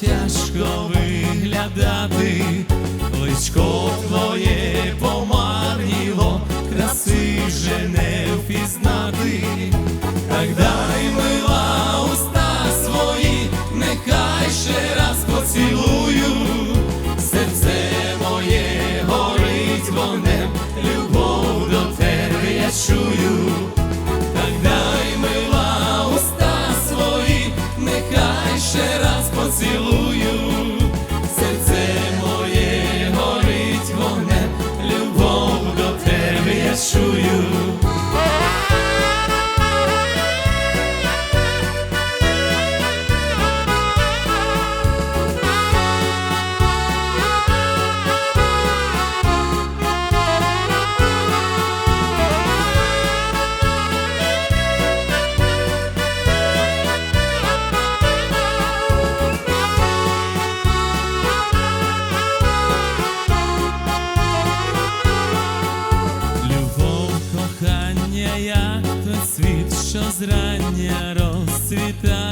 тяжко виглядати, Личко твоє помарніло, краси вже не впізнати. Так далі зрання розцвітає.